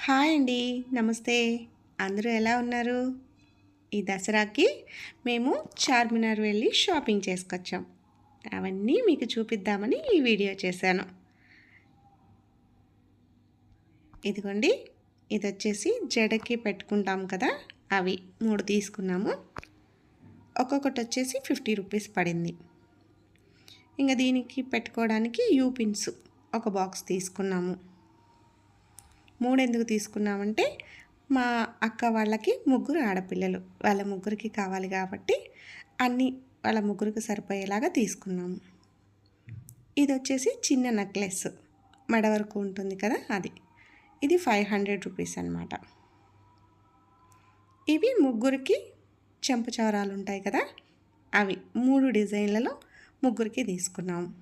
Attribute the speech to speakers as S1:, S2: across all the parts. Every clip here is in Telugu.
S1: హాయ్ అండి. నమస్తే. అందరూ ఎలా ఉన్నారు? ఈ దసరాకి మేము చార్మినార్ వెళ్ళి షాపింగ్ చేసుకొచ్చాం. అవన్నీ మీకు చూపిద్దామని ఈ వీడియో చేశాను. ఇదిగోండి. ఇది వచ్చేసి జడకి పెట్టుకుంటాం కదా? అవి మూడు తీసుకున్నాము. ఒక్కొక్కటి వచ్చేసి ఫిఫ్టీ రూపీస్ పడింది. ఇంకా దీనికి పెట్టుకోవడానికి యూపిన్స్ ఒక బాక్స్ తీసుకున్నాము. మూడు ఎందుకు తీసుకున్నామంటే మా అక్క వాళ్ళకి ముగ్గురు ఆడపిల్లలు. వాళ్ళ ముగ్గురికి కావాలి కాబట్టి అన్నీ వాళ్ళ ముగ్గురికి సరిపోయేలాగా తీసుకున్నాము. ఇది వచ్చేసి చిన్న నెక్లెస్. మెడ వరకు ఉంటుంది కదా అది. ఇది ఫైవ్ హండ్రెడ్ రూపీస్ అనమాట ఇవి ముగ్గురికి చెంపచవరాలు ఉంటాయి కదా అవి మూడు డిజైన్లలో ముగ్గురికి తీసుకున్నాము.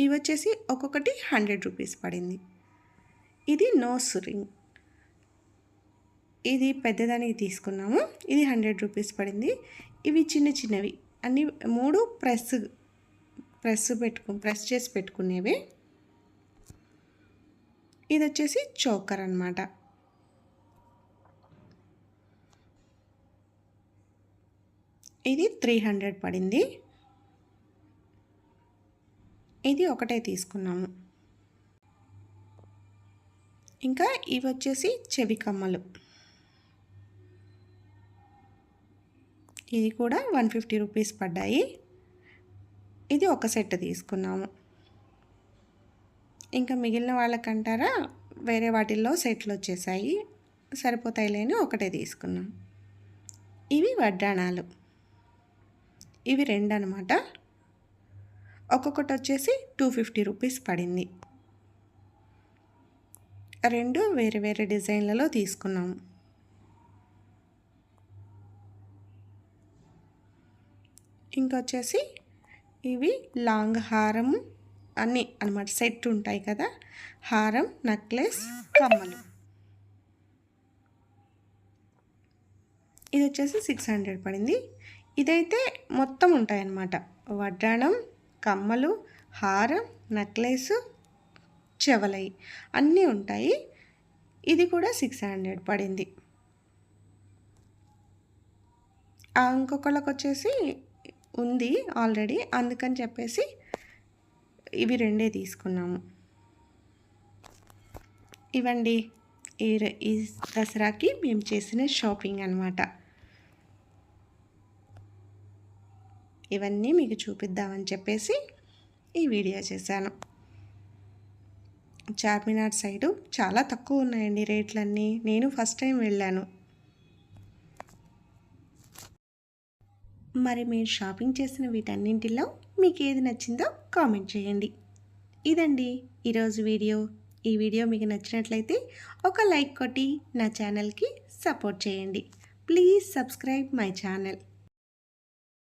S1: ఇవి వచ్చేసి ఒక్కొక్కటి హండ్రెడ్ రూపీస్ పడింది. ఇది నోస్ రింగ్ ఇది పెద్దదానికి తీసుకున్నాము. ఇది హండ్రెడ్ రూపీస్ పడింది. ఇవి చిన్న చిన్నవి. అన్ని మూడు ప్రెస్ ప్రెస్ పెట్టుకు ప్రెస్ చేసి పెట్టుకునేవి. ఇది వచ్చేసి చోకర్ అనమాట ఇది త్రీ హండ్రెడ్ పడింది. ఇది ఒకటే తీసుకున్నాము. ఇంకా ఇవి వచ్చేసి చెవి కమ్మలు. ఇది కూడా వన్ ఫిఫ్టీ రూపీస్ పడ్డాయి. ఇది ఒక సెట్ తీసుకున్నాము. ఇంకా మిగిలిన వాళ్ళకంటారా వేరే వాటిల్లో సెట్లు వచ్చేసాయి. సరిపోతాయి లేని ఒకటే తీసుకున్నాం. ఇవి వడ్డాణాలు. ఇవి రెండు అనమాట ఒక్కొక్కటి వచ్చేసి టూ ఫిఫ్టీ రూపీస్ పడింది. రెండు వేరే వేరే డిజైన్లలో తీసుకున్నాము. ఇంకొచ్చేసి ఇవి లాంగ్ హారం అన్నీ అనమాట సెట్ ఉంటాయి కదా. హారం నెక్లెస్ కమ్మలు. ఇది వచ్చేసి సిక్స్ హండ్రెడ్ పడింది. ఇదైతే మొత్తం ఉంటాయన్నమాట. వడ్డాణం కమ్మలు హారం నెక్లెస్ చెవలై అన్నీ ఉంటాయి. ఇది కూడా సిక్స్ హండ్రెడ్ పడింది. ఇంకొకళ్ళకి వచ్చేసి ఉంది ఆల్రెడీ అందుకని చెప్పేసి ఇవి రెండే తీసుకున్నాము. ఇవండి ఈ ఈ దసరాకి మేము చేసిన షాపింగ్ అనమాట ఇవన్నీ మీకు చూపిద్దామని చెప్పేసి ఈ వీడియో చేశాను. చార్మినార్ సైడు చాలా తక్కువ ఉన్నాయండి రేట్లన్నీ. నేను ఫస్ట్ టైం వెళ్ళాను. మరి మీరు షాపింగ్ చేసిన వీటన్నింటిలో మీకు ఏది నచ్చిందో కామెంట్ చేయండి. ఇదండి ఈరోజు వీడియో. ఈ వీడియో మీకు నచ్చినట్లయితే ఒక లైక్ కొట్టి నా ఛానల్కి సపోర్ట్ చేయండి. Please subscribe my channel.